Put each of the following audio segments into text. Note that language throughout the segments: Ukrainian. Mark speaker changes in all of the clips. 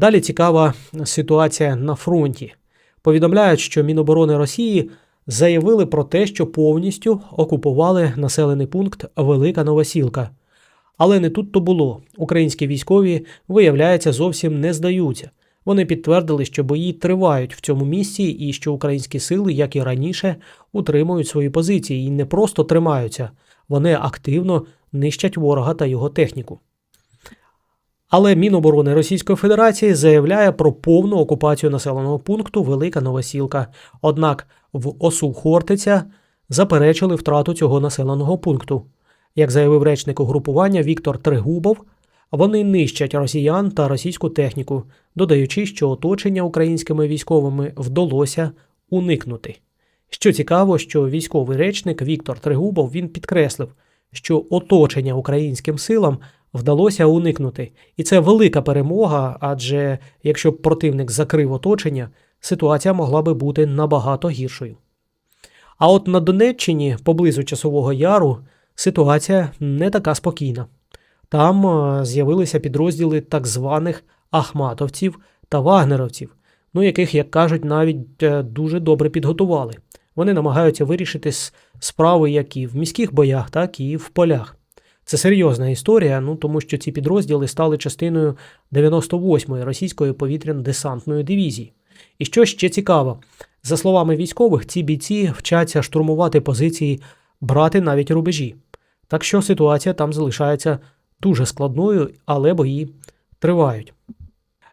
Speaker 1: Далі цікава ситуація на фронті. Повідомляють, що Міноборони Росії заявили про те, що повністю окупували населений пункт Велика Новосілка. Але не тут то було. Українські військові, виявляється, зовсім не здаються. Вони підтвердили, що бої тривають в цьому місці і що українські сили, як і раніше, утримують свої позиції і не просто тримаються, вони активно нищать ворога та його техніку. Але Міноборони Російської Федерації заявляє про повну окупацію населеного пункту Велика Новосілка. Однак в ОСУ Хортиця заперечили втрату цього населеного пункту. Як заявив речник угрупування Віктор Тригубов, вони нищать росіян та російську техніку, додаючи, що оточення українськими військовими вдалося уникнути. Що цікаво, що військовий речник Віктор Тригубов він підкреслив, що оточення українським силам вдалося уникнути, і це велика перемога, адже якщо б противник закрив оточення, ситуація могла би бути набагато гіршою. А от на Донеччині, поблизу Часового Яру, ситуація не така спокійна. Там е, з'явилися підрозділи так званих ахматовців та вагнеровців, ну яких, як кажуть, навіть е, дуже добре підготували. Вони намагаються вирішити справи як і в міських боях, так і в полях. Це серйозна історія, ну тому що ці підрозділи стали частиною 98-ї російської повітряно-десантної дивізії. І що ще цікаво, за словами військових, ці бійці вчаться штурмувати позиції, брати навіть рубежі. Так що ситуація там залишається дуже складною, але бої тривають.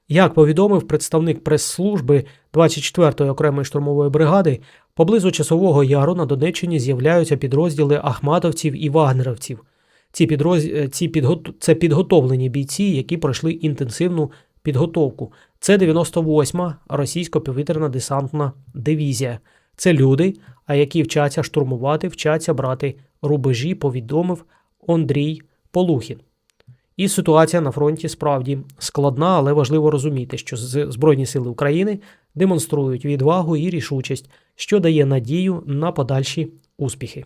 Speaker 1: Як повідомив представник прес-служби 24-ї окремої штурмової бригади, поблизу Часового Яру на Донеччині з'являються підрозділи ахматовців і вагнеровців. Ці підроз... е, ці підгот... Це підготовлені бійці, які пройшли інтенсивну підготовку. Це 98-ма російсько повітряна десантна дивізія. Це люди, а які вчаться штурмувати, вчаться брати рубежі, повідомив Андрій Полухін. І ситуація на фронті справді складна, але важливо розуміти, що Збройні сили України демонструють відвагу і рішучість, що дає надію на подальші успіхи.